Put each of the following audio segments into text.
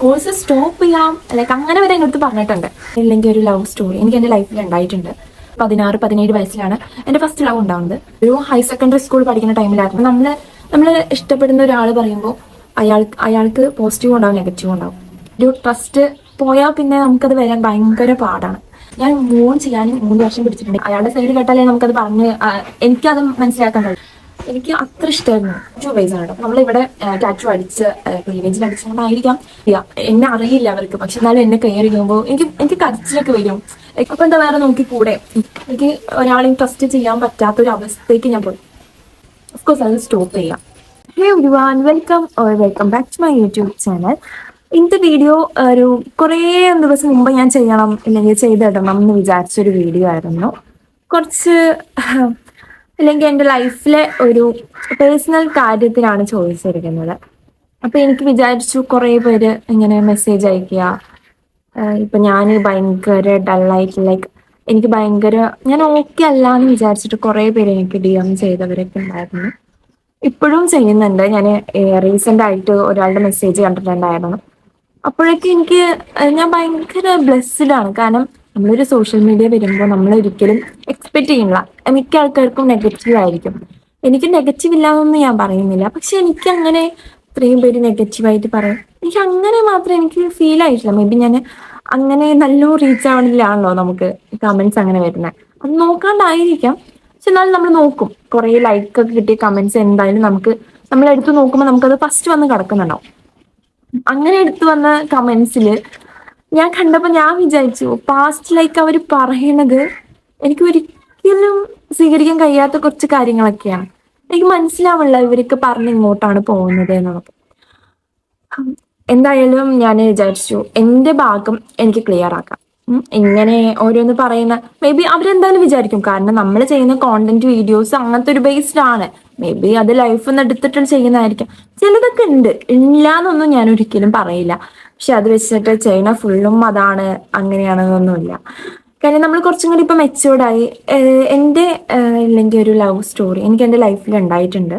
Course stop ചെയ്യാം. Like അങ്ങനെ വരെ എന്റെ പറഞ്ഞിട്ടുണ്ട്. ഇല്ലെങ്കിൽ ഒരു ലവ് സ്റ്റോറി എനിക്ക് എന്റെ ലൈഫിൽ ഉണ്ടായിട്ടുണ്ട്. പതിനാറ് പതിനേഴ് വയസ്സിലാണ് എന്റെ ഫസ്റ്റ് ലവ് ഉണ്ടാവുന്നത്. ഒരു ഹയർ സെക്കൻഡറി സ്കൂൾ പഠിക്കുന്ന ടൈമിലായിരുന്നു നമ്മൾ നമ്മൾ ഇഷ്ടപ്പെടുന്ന ഒരാൾ പറയുമ്പോൾ അയാൾ അയാൾക്ക് പോസിറ്റീവ് ഉണ്ടാവും നെഗറ്റീവ് ഉണ്ടാവും. ഒരു ട്രസ്റ്റ് പോയാൽ പിന്നെ നമുക്കത് വരാൻ ഭയങ്കര പാടാണ്. ഞാൻ മൂൺ ചെയ്യാനും മൂന്ന് വർഷം പിടിച്ചിട്ടുണ്ട്. അയാളുടെ സൈഡ് കേട്ടാലേ നമുക്കത് പറഞ്ഞ് എനിക്കത് മനസ്സിലാക്കാൻ കഴിയും. എനിക്ക് അത്ര ഇഷ്ടമായിരുന്നു. ടു ബേസ് ആണ് നമ്മളിവിടെ ടാറ്റു അടിച്ച് ക്ലീവേജിൽ അടിച്ചുകൊണ്ടായിരിക്കാം എന്നെ അറിയില്ല അവർക്ക്. പക്ഷെ എന്നാലും എന്നെ കെയർ ചെയ്യുമ്പോൾ എനിക്ക് എനിക്ക് കരച്ചിലൊക്കെ വരും. അപ്പൊ എന്താ വേറെ നോക്കി കൂടെ? എനിക്ക് ഒരാളെയും ട്രസ്റ്റ് ചെയ്യാൻ പറ്റാത്ത ഒരു അവസ്ഥയ്ക്ക് ഞാൻ പോയി. ഓഫ്കോഴ്സ് അത് സ്റ്റോപ്പ് ചെയ്യാം. Hey ഒരുവാൻ welcome welcome back to my YouTube channel ഇന്നത്തെ വീഡിയോ ഒരു കുറേ ദിവസം മുമ്പ് ഞാൻ ചെയ്യണം ഇല്ലെങ്കിൽ ചെയ്തിടണം എന്ന് വിചാരിച്ചൊരു വീഡിയോ ആയിരുന്നു. കുറച്ച് അല്ലെങ്കിൽ എന്റെ ലൈഫിലെ ഒരു പേഴ്സണൽ കാര്യത്തിനാണ് ചോദിച്ചിരിക്കുന്നത് അപ്പൊ എനിക്ക് വിചാരിച്ചു കുറേ പേര് ഇങ്ങനെ മെസ്സേജ് അയക്കുക ഇപ്പൊ ഞാൻ ഭയങ്കര ഡള്ളായിട്ട് ലൈക്ക് എനിക്ക് ഭയങ്കര ഞാൻ ഓക്കെ അല്ല എന്ന് വിചാരിച്ചിട്ട് കുറേ പേര് എനിക്ക് ഡി എം ചെയ്തവരൊക്കെ ഉണ്ടായിരുന്നു. ഇപ്പോഴും ചെയ്യുന്നുണ്ട്. ഞാൻ റീസെന്റ് ആയിട്ട് ഒരാളുടെ മെസ്സേജ് കണ്ടിട്ടുണ്ടായിരുന്നു. അപ്പോഴൊക്കെ എനിക്ക് ഞാൻ ഭയങ്കര ബ്ലെസ്ഡ് ആണ്. കാരണം നമ്മളൊരു സോഷ്യൽ മീഡിയ വരുമ്പോൾ നമ്മൾ ഒരിക്കലും എക്സ്പെക്ട് ചെയ്യുന്നില്ല. മിക്ക ആൾക്കാർക്കും നെഗറ്റീവ് ആയിരിക്കും. എനിക്ക് നെഗറ്റീവ് ഇല്ലാന്നൊന്നും ഞാൻ പറയുന്നില്ല. പക്ഷെ എനിക്ക് അങ്ങനെ ഇത്രയും പേര് നെഗറ്റീവായിട്ട് പറയും. എനിക്ക് അങ്ങനെ മാത്രം എനിക്ക് ഫീൽ ആയിട്ടില്ല. മേ ബി ഞാൻ അങ്ങനെ നല്ല റീച്ച് ആവണില്ലാണല്ലോ നമുക്ക് കമന്റ്സ് അങ്ങനെ വരുന്നത് അത് നോക്കാണ്ടായിരിക്കാം. പക്ഷെ എന്നാലും നമ്മൾ നോക്കും. കുറേ ലൈക്ക് ഒക്കെ കിട്ടിയ കമന്റ്സ് എന്തായാലും നമുക്ക് നമ്മൾ എടുത്ത് നോക്കുമ്പോൾ നമുക്കത് ഫസ്റ്റ് വന്ന് കിടക്കുന്നുണ്ടാവും. അങ്ങനെ എടുത്തു വന്ന കമന്റ്സിൽ ഞാൻ കണ്ടപ്പോ ഞാൻ വിചാരിച്ചു പാസ്റ്റ് ലൈക്ക് അവർ പറയണത് എനിക്ക് ഒരിക്കലും സ്വീകരിക്കാൻ കഴിയാത്ത കുറച്ച് കാര്യങ്ങളൊക്കെയാണ്. എനിക്ക് മനസ്സിലാവില്ല ഇവർക്ക് പറഞ്ഞ് ഇങ്ങോട്ടാണ് പോകുന്നത് എന്നുള്ളത്. എന്തായാലും ഞാൻ വിചാരിച്ചു എന്റെ ഭാഗം എനിക്ക് ക്ലിയർ ആക്കാം. ഇങ്ങനെ ഓരോന്ന് പറയുന്ന മേ ബി അവരെന്തായാലും വിചാരിക്കും. കാരണം നമ്മൾ ചെയ്യുന്ന കോണ്ടന്റ് വീഡിയോസ് അങ്ങനത്തെ ഒരു ബേസ്ഡ് ആണ്. മേ ബി അത് ലൈഫ് ഒന്ന് എടുത്തിട്ട് ചെയ്യുന്നതായിരിക്കും. ചിലതൊക്കെ ഉണ്ട്. ഇല്ല എന്നൊന്നും ഞാൻ ഒരിക്കലും പറയില്ല. പക്ഷെ അത് വെച്ചിട്ട് ചെയ്യുന്ന ഫുള്ളും അതാണ്. അങ്ങനെയാണെന്നൊന്നുമില്ല. കാര്യം നമ്മൾ കുറച്ചും കൂടി ഇപ്പം മെച്ചുവേർഡായി എന്റെ ഇല്ലെങ്കിൽ ഒരു ലവ് സ്റ്റോറി എനിക്ക് എന്റെ ലൈഫിൽ ഉണ്ടായിട്ടുണ്ട്.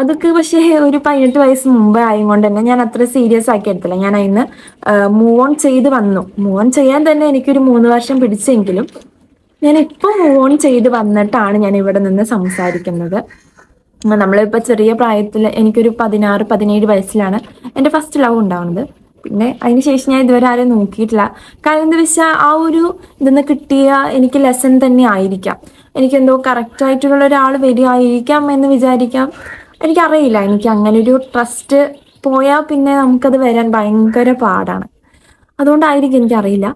അതൊക്കെ പക്ഷേ ഒരു പതിനെട്ട് വയസ്സ് മുമ്പ് ആയതുകൊണ്ട് തന്നെ ഞാൻ അത്ര സീരിയസ് ആക്കി എടുത്തില്ല. ഞാൻ അതിന് മൂവ് ഓൺ ചെയ്ത് വന്നു. മൂവ് ഓൺ ചെയ്യാൻ തന്നെ എനിക്കൊരു മൂന്ന് വർഷം പിടിച്ചെങ്കിലും ഞാൻ ഇപ്പൊ മൂവ് ഓൺ ചെയ്ത് വന്നിട്ടാണ് ഞാൻ ഇവിടെ നിന്ന് സംസാരിക്കുന്നത്. നമ്മളിപ്പോൾ ചെറിയ പ്രായത്തിൽ എനിക്കൊരു പതിനാറ് പതിനേഴ് വയസ്സിലാണ് എന്റെ ഫസ്റ്റ് ലവ് ഉണ്ടാവുന്നത്. പിന്നെ അതിനുശേഷം ഞാൻ ഇതുവരെ ആരും നോക്കിയിട്ടില്ല. കാരണം എന്താ വെച്ചാൽ ആ ഒരു ഇതിന്ന് കിട്ടിയ എനിക്ക് ലെസൺ തന്നെ ആയിരിക്കാം. എനിക്കെന്തോ കറക്റ്റായിട്ടുള്ള ഒരാൾ വരികയായിരിക്കാം എന്ന് വിചാരിക്കാം. എനിക്കറിയില്ല എനിക്ക് അങ്ങനെ ഒരു ട്രസ്റ്റ് പോയാൽ പിന്നെ നമുക്കത് വരാൻ ഭയങ്കര പാടാണ്. അതുകൊണ്ടായിരിക്കും എനിക്കറിയില്ല.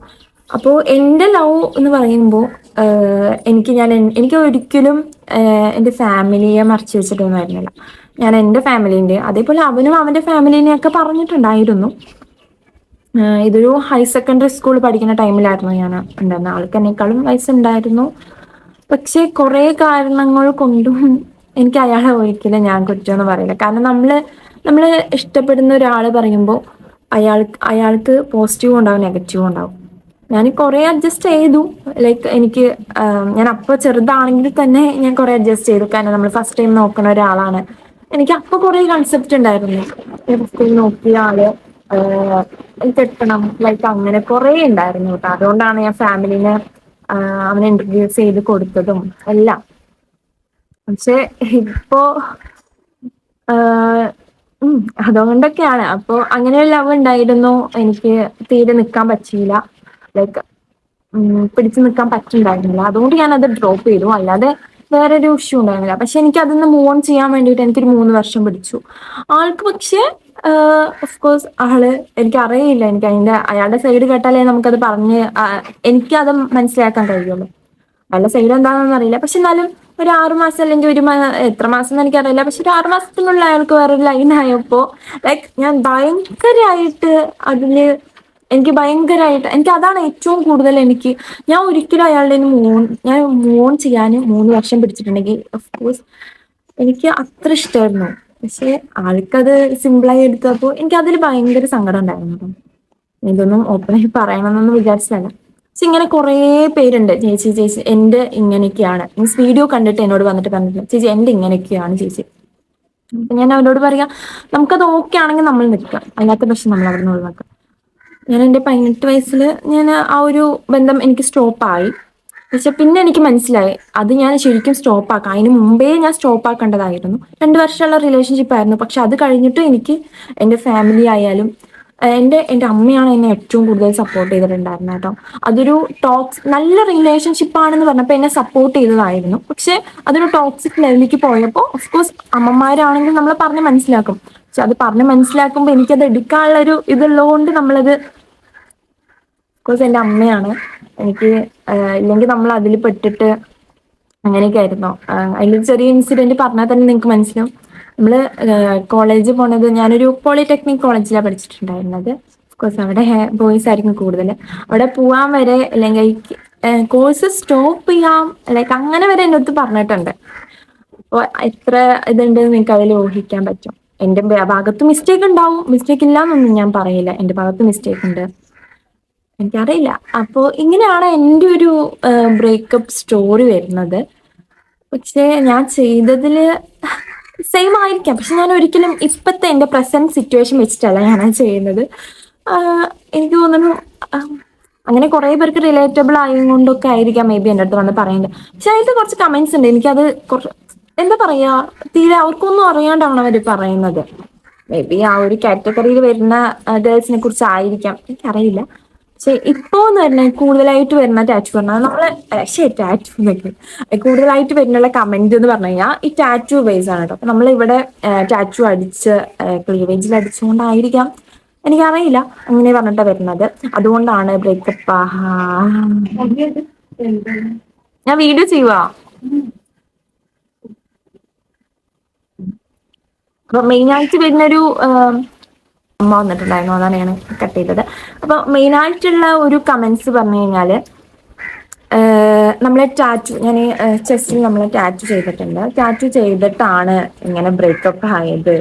അപ്പോൾ എന്റെ ലവ് എന്ന് പറയുമ്പോൾ എനിക്ക് ഞാൻ എനിക്ക് ഒരിക്കലും എന്റെ ഫാമിലിയെ മറച്ചു വെച്ചിട്ടൊന്നും ആയിരുന്നില്ല ഞാൻ എന്റെ ഫാമിലീന്റെ അതേപോലെ അവനും അവന്റെ ഫാമിലീനെയൊക്കെ പറഞ്ഞിട്ടുണ്ടായിരുന്നു. ഇതൊരു ഹയർ സെക്കൻഡറി സ്കൂൾ പഠിക്കുന്ന ടൈമിലായിരുന്നു ഞാൻ ഉണ്ടായിരുന്നത്. ആൾക്ക് എന്നെക്കാളും വയസ്സുണ്ടായിരുന്നു. പക്ഷേ കുറേ കാരണങ്ങൾ കൊണ്ടും എനിക്ക് അയാളെ ഒരിക്കലും ഞാൻ കുറ്റമെന്ന് പറയില്ല. കാരണം നമ്മൾ നമ്മൾ ഇഷ്ടപ്പെടുന്ന ഒരാൾ പറയുമ്പോൾ അയാൾ അയാൾക്ക് പോസിറ്റീവും ഉണ്ടാവും നെഗറ്റീവും ഉണ്ടാവും. ഞാൻ കുറെ അഡ്ജസ്റ്റ് ചെയ്തു. ലൈക്ക് എനിക്ക് ഞാൻ അപ്പോൾ ചെറുതാണെങ്കിൽ തന്നെ ഞാൻ കുറെ അഡ്ജസ്റ്റ് ചെയ്തു. കാരണം നമ്മൾ ഫസ്റ്റ് ടൈം നോക്കുന്ന ഒരാളാണ്. എനിക്ക് അപ്പൊ കുറെ കൺസെപ്റ്റ് ഉണ്ടായിരുന്നു. ഫസ്റ്റ് നോക്കിയ ആൾ കെട്ടണം ലൈക്ക് അങ്ങനെ കുറെ ഉണ്ടായിരുന്നു കേട്ടോ. അതുകൊണ്ടാണ് ഞാൻ ഫാമിലിനെ അവനെ ഇൻട്രൊഡ്യൂസ് ചെയ്ത് കൊടുത്തതും എല്ലാം. പക്ഷെ ഇപ്പോ അതുകൊണ്ടൊക്കെയാണ്. അപ്പോ അങ്ങനെ ഒരു ലവ് ഉണ്ടായിരുന്നു. എനിക്ക് തീരെ നിൽക്കാൻ പറ്റിയില്ല. ലൈക്ക് പിടിച്ചു നിൽക്കാൻ പറ്റുന്നുണ്ടായിരുന്നില്ല അതുകൊണ്ട് ഞാൻ അത് ഡ്രോപ്പ് ചെയ്തു. അല്ലാതെ വേറെ ഒരു ഇഷ്യൂ ഉണ്ടായിരുന്നില്ല. പക്ഷെ എനിക്ക് അതിൽ മൂവ് ഓൺ ചെയ്യാൻ വേണ്ടിയിട്ട് എനിക്കൊരു മൂന്ന് വർഷം പിടിച്ചു. ആൾക്ക് പക്ഷേ ഓഫ്കോഴ്സ് ആൾ എനിക്ക് അറിയില്ല എനിക്ക് അതിന്റെ അയാളുടെ സൈഡ് കേട്ടാലേ നമുക്കത് പറഞ്ഞ് എനിക്ക് എനിക്കത് മനസ്സിലാക്കാൻ കഴിയുള്ളൂ. അയാളുടെ സൈഡ് എന്താണെന്ന് അറിയില്ല. പക്ഷെ എന്നാലും ഒരു ആറു മാസം അല്ലെങ്കിൽ ഒരു എത്ര മാസം എന്ന് എനിക്കറിയില്ല. പക്ഷെ ഒരു ആറു മാസത്തിനുള്ള അയാൾക്ക് വേറൊരു ലൈൻ ആയപ്പോ ലൈക്ക് ഞാൻ ഭയങ്കരമായിട്ട് അതിൽ എനിക്ക് ഭയങ്കരമായിട്ട് എനിക്ക് അതാണ് ഏറ്റവും കൂടുതൽ എനിക്ക് ഞാൻ ഒരിക്കലും അയാളുടെ മോൺ ഞാൻ മോൺ ചെയ്യാൻ മൂന്ന് വർഷം പിടിച്ചിട്ടുണ്ടെങ്കിൽ ഓഫ് കോഴ്സ് എനിക്ക് അത്ര ഇഷ്ടമായിരുന്നു. പക്ഷെ ആൾക്കത് സിമ്പിളായി എടുത്തപ്പോൾ എനിക്ക് അതിൽ ഭയങ്കര സങ്കടം ഉണ്ടായിരുന്നു കേട്ടോ. ഇതൊന്നും ഓപ്പണായി പറയണമെന്നൊന്നും വിചാരിച്ചതല്ല പക്ഷെ ഇങ്ങനെ കുറേ പേരുണ്ട്. ചേച്ചി ചേച്ചി എന്റെ ഇങ്ങനെയൊക്കെയാണ്. മീൻസ് വീഡിയോ കണ്ടിട്ട് എന്നോട് വന്നിട്ട് പറഞ്ഞിട്ടില്ല ചേച്ചി എന്റെ ഇങ്ങനെയൊക്കെയാണ് ചേച്ചി. അപ്പൊ ഞാൻ അവരോട് പറയാം നമുക്കത് ഓക്കെ ആണെങ്കിൽ നമ്മൾ നിൽക്കാം. അല്ലാത്ത പക്ഷെ നമ്മൾ അവിടെ നിന്ന് ഒഴിവാക്കാം. ഞാൻ എന്റെ പതിനെട്ട് വയസ്സിൽ ഞാൻ ആ ഒരു ബന്ധം എനിക്ക് സ്റ്റോപ്പായി പക്ഷെ പിന്നെ എനിക്ക് മനസ്സിലായി. അത് ഞാൻ ശരിക്കും സ്റ്റോപ്പ് ആക്കാം. അതിന് മുമ്പേ ഞാൻ സ്റ്റോപ്പ് ആക്കേണ്ടതായിരുന്നു. രണ്ട് വർഷമുള്ള റിലേഷൻഷിപ്പ് ആയിരുന്നു. പക്ഷെ അത് കഴിഞ്ഞിട്ട് എനിക്ക് എന്റെ ഫാമിലി ആയാലും എന്റെ എന്റെ അമ്മയാണ് എന്നെ ഏറ്റവും കൂടുതൽ സപ്പോർട്ട് ചെയ്തിട്ടുണ്ടായിരുന്നത് കേട്ടോ. അതൊരു ടോക്സ് നല്ല റിലേഷൻഷിപ്പ് ആണെന്ന് പറഞ്ഞപ്പോൾ എന്നെ സപ്പോർട്ട് ചെയ്തതായിരുന്നു. പക്ഷെ അതൊരു ടോക്സിക് ലെവലിലേക്ക് പോയപ്പോൾ ഓഫ്കോഴ്സ് അമ്മമാരാണെങ്കിൽ നമ്മൾ പറഞ്ഞ് മനസ്സിലാക്കും. പക്ഷെ അത് പറഞ്ഞ് മനസ്സിലാക്കുമ്പോൾ എനിക്കത് എടുക്കാനുള്ള ഒരു ഇതുള്ളതുകൊണ്ട് നമ്മളത് ബിക്കോസ് എന്റെ അമ്മയാണ്. എനിക്ക് ഇല്ലെങ്കിൽ നമ്മൾ അതിൽ പെട്ടിട്ട് അങ്ങനെയൊക്കെ ആയിരുന്നു. അതിൽ ചെറിയ ഇൻസിഡന്റ് പറഞ്ഞാൽ തന്നെ നിങ്ങൾക്ക് മനസ്സിലാവും. നമ്മൾ കോളേജിൽ പോണത് ഞാനൊരു പോളിടെക്നിക് കോളേജിലാണ് പഠിച്ചിട്ടുണ്ടായിരുന്നത്. കോഴ്സ് അവിടെ ബോയ്സ് ആയിരിക്കും കൂടുതൽ. അവിടെ പോവാൻ വരെ അല്ലെങ്കിൽ കോഴ്സ് സ്റ്റോപ്പ് ചെയ്യാം ലൈക്ക് അങ്ങനെ വരെ എന്റെ അടുത്ത് പറഞ്ഞിട്ടുണ്ട്. അപ്പോൾ എത്ര ഇതുണ്ട് നിങ്ങൾക്ക് അതിൽ ഊഹിക്കാൻ പറ്റും. എന്റെ ഭാഗത്ത് മിസ്റ്റേക്ക് ഉണ്ടാവും. മിസ്റ്റേക്ക് ഇല്ല എന്നൊന്നും ഞാൻ പറയില്ല. എന്റെ ഭാഗത്ത് മിസ്റ്റേക്ക് ഉണ്ട്. എനിക്കറിയില്ല. അപ്പോൾ ഇങ്ങനെയാണ് എന്റെ ഒരു ബ്രേക്കപ്പ് സ്റ്റോറി വരുന്നത്. പക്ഷേ ഞാൻ ചെയ്തതിൽ സെയിം ആയിരിക്കാം. പക്ഷെ ഞാൻ ഒരിക്കലും ഇപ്പോഴത്തെ എന്റെ പ്രസന്റ് സിറ്റുവേഷൻ വെച്ചിട്ടല്ല ഞാൻ ചെയ്യുന്നത്. എനിക്ക് തോന്നുന്നു അങ്ങനെ കുറേ പേർക്ക് റിലേറ്റബിൾ ആയതുകൊണ്ടൊക്കെ ആയിരിക്കാം മേ ബി എന്റെ അടുത്ത് വന്ന് പറയുന്നത്. പക്ഷെ അതിൽ കുറച്ച് കമന്റ്സ് ഉണ്ട്. എനിക്കത് കുറച്ച് എന്താ പറയാ തീരെ അവർക്കൊന്നും അറിയാണ്ടാണ് അവർ പറയുന്നത്. മേ ബി ആ ഒരു കാറ്റഗറിയിൽ വരുന്ന ഗേൾസിനെ കുറിച്ച് ആയിരിക്കാം എനിക്കറിയില്ല. പക്ഷെ ഇപ്പോ എന്ന് പറഞ്ഞാൽ കൂടുതലായിട്ട് വരുന്ന ടാറ്റു പറഞ്ഞാൽ നമ്മളെ ശരി ടാറ്റു കൂടുതലായിട്ട് വരുന്നുള്ള കമന്റ് എന്ന് പറഞ്ഞു കഴിഞ്ഞാൽ ഈ ടാറ്റു ബേസ് ആണ് കേട്ടോ. അപ്പൊ നമ്മളിവിടെ ടാറ്റു അടിച്ച് ക്ലീവേജിൽ അടിച്ചുകൊണ്ടായിരിക്കാം. എനിക്കറിയില്ല അങ്ങനെ പറഞ്ഞിട്ടാ വരുന്നത്. അതുകൊണ്ടാണ് ബ്രേക്കപ്പ് ഞാൻ വീഡിയോ ചെയ്യുവാ. അപ്പൊ മെയിൻ ആയിട്ട് വരുന്നൊരു അമ്മ വന്നിട്ടുണ്ടായിരുന്നു അതാണ് ഞാൻ കട്ട് ചെയ്തത്. അപ്പൊ മെയിൻ ആയിട്ടുള്ള ഒരു കമന്റ്സ് പറഞ്ഞു കഴിഞ്ഞാൽ നമ്മളെ ടാറ്റു ഞാൻ ചെസ്റ്റിൽ നമ്മളെ ടാറ്റു ചെയ്തിട്ടുണ്ട്. ടാറ്റു ചെയ്തിട്ടാണ് ഇങ്ങനെ ബ്രേക്കപ്പ് ആയത്.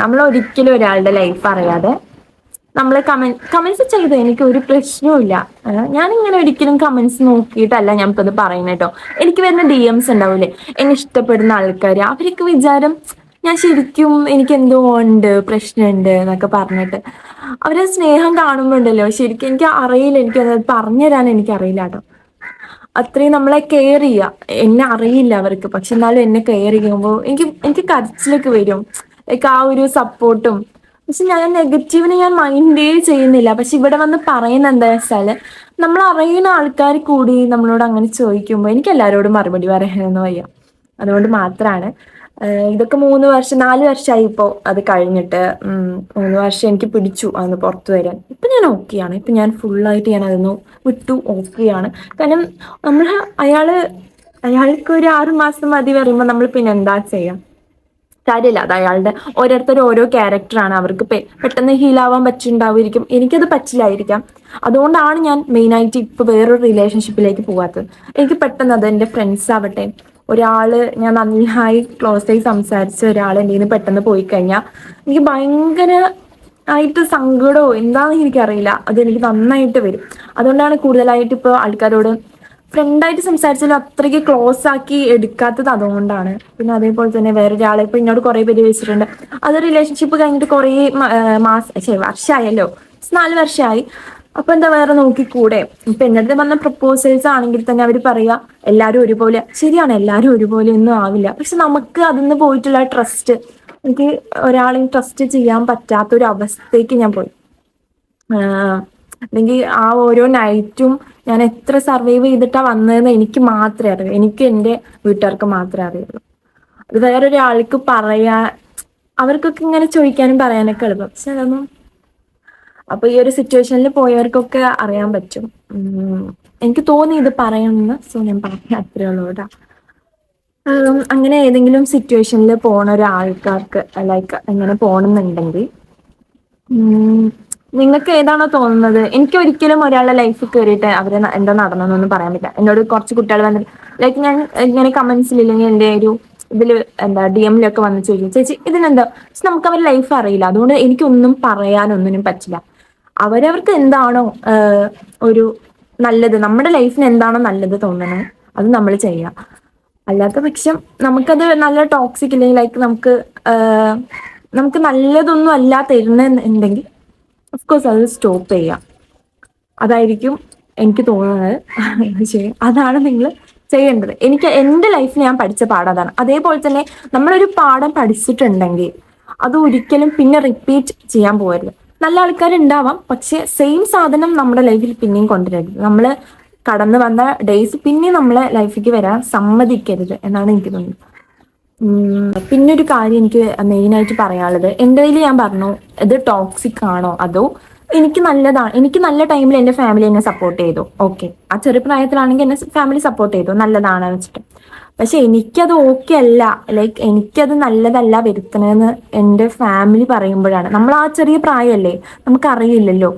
നമ്മൾ ഒരിക്കലും ഒരാളുടെ ലൈഫ് അറിയാതെ നമ്മൾ കമന്റ് കമന്റ്സ് ചെയ്ത്. എനിക്ക് ഒരു പ്രശ്നവുമില്ല. ഞാൻ ഇങ്ങനെ ഒരിക്കലും കമന്റ്സ് നോക്കിയിട്ടല്ല ഞാൻ ഇപ്പൊ ഇത് പറയുന്നത് എനിക്ക് വരുന്ന ഡി എംസ് ഉണ്ടാവില്ലേ എന്നെ ഇഷ്ടപ്പെടുന്ന ആൾക്കാർ അവർക്ക് വിചാരം ഞാൻ ശരിക്കും എനിക്ക് എന്തോ ഉണ്ട് പ്രശ്നമുണ്ട് എന്നൊക്കെ പറഞ്ഞിട്ട്. അവരെ സ്നേഹം കാണുമ്പോണ്ടല്ലോ ശരിക്കും എനിക്ക് അറിയില്ല. എനിക്ക് അത് പറഞ്ഞു എനിക്ക് അറിയില്ല കേട്ടോ. അത്രയും നമ്മളെ കെയർ ചെയ്യുക. എന്നെ അറിയില്ല അവർക്ക്. പക്ഷെ എന്നാലും എന്നെ കെയർ ചെയ്യുമ്പോൾ എനിക്ക് എനിക്ക് കരച്ചിലൊക്കെ വരും. ലൈക്ക് ആ ഒരു സപ്പോർട്ടും പക്ഷെ ഞാൻ നെഗറ്റീവിന് ഞാൻ മൈൻഡേ ചെയ്യുന്നില്ല. പക്ഷെ ഇവിടെ വന്ന് പറയുന്ന എന്താ വെച്ചാൽ നമ്മൾ അറിയുന്ന ആൾക്കാർ കൂടി നമ്മളോട് അങ്ങനെ ചോദിക്കുമ്പോൾ എനിക്ക് എല്ലാവരോടും മറുപടി പറയാനൊന്നും വയ്യ. അതുകൊണ്ട് മാത്രമാണ് ഇതൊക്കെ മൂന്ന് വർഷം നാല് വർഷമായി ഇപ്പോ അത് കഴിഞ്ഞിട്ട് മൂന്ന് വർഷം എനിക്ക് പിടിച്ചു അന്ന് പുറത്തു വരാൻ. ഇപ്പം ഞാൻ ഓക്കെയാണ് ഇപ്പം ഞാൻ ഫുള്ളായിട്ട് ഞാൻ അതൊന്ന് വിട്ടു ഓക്കെയാണ് കാരണം നമ്മൾ അയാൾ അയാൾക്ക് ഒരു ആറ് മാസം മതി പറയുമ്പോൾ നമ്മൾ പിന്നെ എന്താ ചെയ്യാം? കാര്യമില്ല അത് അയാളുടെ ഓരോരുത്തരും ഓരോ ക്യാരക്ടറാണ് അവർക്ക് പെട്ടെന്ന് ഹീലാവാൻ പറ്റുണ്ടാവുമായിരിക്കും. എനിക്കത് പറ്റില്ലായിരിക്കാം. അതുകൊണ്ടാണ് ഞാൻ മെയിനായിട്ട് ഇപ്പൊ വേറൊരു റിലേഷൻഷിപ്പിലേക്ക് പോകാത്തത് എനിക്ക് പെട്ടെന്ന് അത് എന്റെ ഫ്രണ്ട്സ് ആവട്ടെ ഒരാൾ ഞാൻ നന്നായി ക്ലോസ് ആയി സംസാരിച്ച ഒരാൾ എന്റെ നിന്ന് പെട്ടെന്ന് പോയി കഴിഞ്ഞാൽ എനിക്ക് ഭയങ്കര ആയിട്ട് സങ്കടമോ എന്താണെന്ന് എനിക്കറിയില്ല. അത് എനിക്ക് നന്നായിട്ട് വരും. അതുകൊണ്ടാണ് കൂടുതലായിട്ട് ഇപ്പോൾ ആൾക്കാരോട് ഫ്രണ്ടായിട്ട് സംസാരിച്ചാലും അത്രയ്ക്ക് ക്ലോസ് ആക്കി എടുക്കാത്തത് അതുകൊണ്ടാണ്. പിന്നെ അതേപോലെ തന്നെ വേറൊരാളെ ഇപ്പൊ എന്നോട് കുറെ പേര് ചോദിച്ചിട്ടുണ്ട്. അത് റിലേഷൻഷിപ്പ് കഴിഞ്ഞിട്ട് കുറെ മാസം വർഷമായല്ലോ നാല് വർഷമായി അപ്പൊ എന്താ വേറെ നോക്കിക്കൂടെ? ഇപ്പൊ എന്നിട്ട് വന്ന പ്രപ്പോസൽസ് ആണെങ്കിൽ തന്നെ അവർ പറയാ എല്ലാരും ഒരുപോലെ. ശരിയാണ് എല്ലാരും ഒരുപോലെ ഒന്നും ആവില്ല. പക്ഷെ നമുക്ക് അതിന്ന് പോയിട്ടുള്ള ട്രസ്റ്റ് എനിക്ക് ഒരാളെയും ട്രസ്റ്റ് ചെയ്യാൻ പറ്റാത്ത ഒരു അവസ്ഥയ്ക്ക് ഞാൻ പോയി. അല്ലെങ്കിൽ ആ ഓരോ നൈറ്റും ഞാൻ എത്ര സർവൈവ് ചെയ്തിട്ടാ വന്നതെന്ന് എനിക്ക് മാത്രമേ അറിയൂ. എനിക്ക് എന്റെ വീട്ടുകാർക്ക് മാത്രമേ അറിയുള്ളൂ. അത് വേറൊരാൾക്ക് പറയാ അവർക്കൊക്കെ ഇങ്ങനെ ചോദിക്കാനും പറയാനൊക്കെ എളുപ്പം. പക്ഷെ അതൊന്നും അപ്പൊ ഈ ഒരു സിറ്റുവേഷനിൽ പോയവർക്കൊക്കെ അറിയാൻ പറ്റും. എനിക്ക് തോന്നി ഇത് പറയണമെന്ന്. സോ ഞാൻ പറഞ്ഞ അത്രേ അങ്ങനെ ഏതെങ്കിലും സിറ്റുവേഷനിൽ പോണ ഒരാൾക്കാർക്ക് ലൈക്ക് എങ്ങനെ പോകണമെന്നുണ്ടെങ്കിൽ നിങ്ങൾക്ക് ഏതാണോ തോന്നുന്നത്? എനിക്ക് ഒരിക്കലും ഒരാളുടെ ലൈഫ് കയറിയിട്ട് അവരെ എന്താ നടന്നതെന്നൊന്നും പറയാൻ പറ്റില്ല. എന്നോട് കുറച്ച് കുട്ടികൾ വന്നിട്ട് ലൈക്ക് ഞാൻ ഇങ്ങനെ കമന്റ്സിൽ ഇല്ലെങ്കിൽ എന്റെ ഒരു ഇതിൽ എന്താ ഡി എമ്മിലൊക്കെ വന്ന് ചോദിക്കും ചേച്ചി ഇതിനെന്താ? നമുക്ക് അവരുടെ ലൈഫ് അറിയില്ല. അതുകൊണ്ട് എനിക്കൊന്നും പറയാനൊന്നിനും പറ്റില്ല. അവരവർക്ക് എന്താണോ ഒരു നല്ലത് നമ്മുടെ ലൈഫിന് എന്താണോ നല്ലത് തോന്നണേ അത് നമ്മൾ ചെയ്യാം. അല്ലാത്ത പക്ഷം നമുക്കത് നല്ല ടോക്സിക് ഇല്ലെങ്കിൽ ലൈക്ക് നമുക്ക് നമുക്ക് നല്ലതൊന്നും അല്ല തരുന്നുണ്ടെങ്കിൽ കോഴ്സ് അത് സ്റ്റോപ്പ് ചെയ്യാം. അതായിരിക്കും എനിക്ക് തോന്നുന്നത്. അതാണ് നിങ്ങൾ ചെയ്യേണ്ടത്. എനിക്ക് എന്റെ ലൈഫിൽ ഞാൻ പഠിച്ച പാഠം അതാണ്. അതേപോലെ തന്നെ നമ്മളൊരു പാഠം പഠിച്ചിട്ടുണ്ടെങ്കിൽ അത് ഒരിക്കലും പിന്നെ റിപ്പീറ്റ് ചെയ്യാൻ പോകരുത്. നല്ല ആൾക്കാരുണ്ടാവാം. പക്ഷെ സെയിം സാധനം നമ്മുടെ ലൈഫിൽ പിന്നെയും കൊണ്ടുവരരുത്. നമ്മൾ കടന്നു വന്ന ഡേയ്സ് പിന്നെ നമ്മളെ ലൈഫിലേക്ക് വരാൻ സമ്മതിക്കരുത് എന്നാണ് എനിക്ക് തോന്നുന്നത്. പിന്നെ ഒരു കാര്യം എനിക്ക് മെയിനായിട്ട് പറയാനുള്ളത്. എന്റെ കയ്യിൽ ഞാൻ പറഞ്ഞു ഇത് ടോക്സിക് ആണോ? അതോ എനിക്ക് നല്ലതാണ് എനിക്ക് നല്ല ടൈമിൽ എന്റെ ഫാമിലി എന്നെ സപ്പോർട്ട് ചെയ്തു. ഓക്കെ ആ ചെറുപ്രായത്തിലാണെങ്കിൽ എന്നെ ഫാമിലി സപ്പോർട്ട് ചെയ്തു. നല്ലതാണെന്ന് വെച്ചിട്ട്. പക്ഷെ എനിക്കത് ഓക്കെ അല്ല ലൈക്ക് എനിക്കത് നല്ലതല്ല വരുത്തണെന്ന് എന്റെ ഫാമിലി പറയുമ്പോഴാണ്. നമ്മൾ ആ ചെറിയ പ്രായമല്ലേ? നമുക്കറിയില്ലല്ലോ.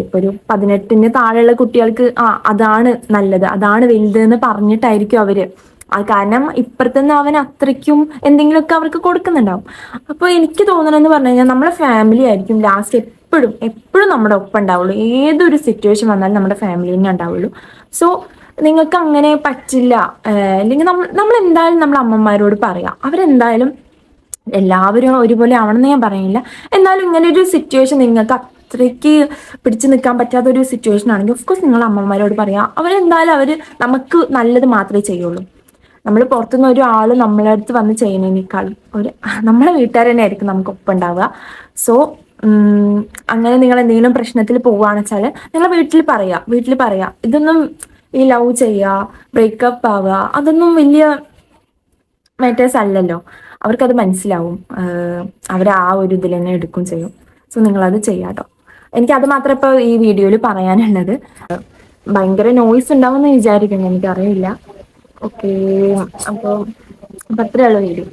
ഇപ്പൊ ഒരു പതിനെട്ടിന് താഴെയുള്ള കുട്ടികൾക്ക് ആ അതാണ് നല്ലത്. അതാണ് വലുത് എന്ന് പറഞ്ഞിട്ടായിരിക്കും അവർ. ആ കാരണം ഇപ്പുറത്തുനിന്ന് അവൻ അത്രയ്ക്കും എന്തെങ്കിലുമൊക്കെ അവർക്ക് കൊടുക്കുന്നുണ്ടാവും. അപ്പോൾ എനിക്ക് തോന്നണമെന്ന് പറഞ്ഞു കഴിഞ്ഞാൽ നമ്മളെ ഫാമിലി ആയിരിക്കും ലാസ്റ്റ് എപ്പോഴും എപ്പോഴും നമ്മുടെ ഒപ്പം ഉണ്ടാവുള്ളൂ. ഏതൊരു സിറ്റുവേഷൻ വന്നാലും നമ്മുടെ ഫാമിലി തന്നെ ഉണ്ടാവുള്ളൂ. സോ നിങ്ങൾക്ക് അങ്ങനെ പറ്റില്ല അല്ലെങ്കിൽ നമ്മൾ നമ്മൾ എന്തായാലും നമ്മൾ അമ്മമാരോട് പറയാം. അവരെന്തായാലും എല്ലാവരും ഒരുപോലെ ആവണമെന്ന് ഞാൻ പറയുന്നില്ല. എന്നാലും ഇങ്ങനെ ഒരു സിറ്റുവേഷൻ നിങ്ങൾക്ക് അത്രയ്ക്ക് പിടിച്ചു നിൽക്കാൻ പറ്റാത്ത ഒരു സിറ്റുവേഷൻ ആണെങ്കിൽ ഓഫ് കോഴ്സ് നിങ്ങൾ അമ്മമാരോട് പറയാം. അവരെന്തായാലും അവർ നമുക്ക് നല്ലത് മാത്രമേ ചെയ്യുള്ളൂ. നമ്മൾ പുറത്തുനിന്ന് ഒരാൾ നമ്മളെ അടുത്ത് വന്ന് ചെയ്യുന്നതിനേക്കാളും ഒരു നമ്മളെ വീട്ടുകാർ തന്നെ ആയിരിക്കും നമുക്ക് ഒപ്പം ഉണ്ടാവുക. സോ അങ്ങനെ നിങ്ങൾ എന്തെങ്കിലും പ്രശ്നത്തിൽ പോവുകയാണെന്ന് വെച്ചാൽ നിങ്ങൾ വീട്ടിൽ പറയാം. വീട്ടിൽ പറയാം. ഇതൊന്നും ഈ ലവ് ചെയ്യുക ബ്രേക്കപ്പ് ആവുക അതൊന്നും വലിയ മാറ്റേഴ്സ് അല്ലല്ലോ. അവർക്കത് മനസ്സിലാവും. അവർ ആ ഒരു ഇതിൽ തന്നെ എടുക്കും ചെയ്യും. സോ നിങ്ങളത് ചെയ്യാട്ടോ എനിക്ക് അത് മാത്രം ഇപ്പോൾ ഈ വീഡിയോയിൽ പറയാനുള്ളത്. ഭയങ്കര നോയ്സ് ഉണ്ടാവുമെന്ന് വിചാരിക്കുന്നു. എനിക്കറിയില്ല. ഓക്കെ അപ്പോൾ അപ്പം അത്രയുള്ള വീഡിയോ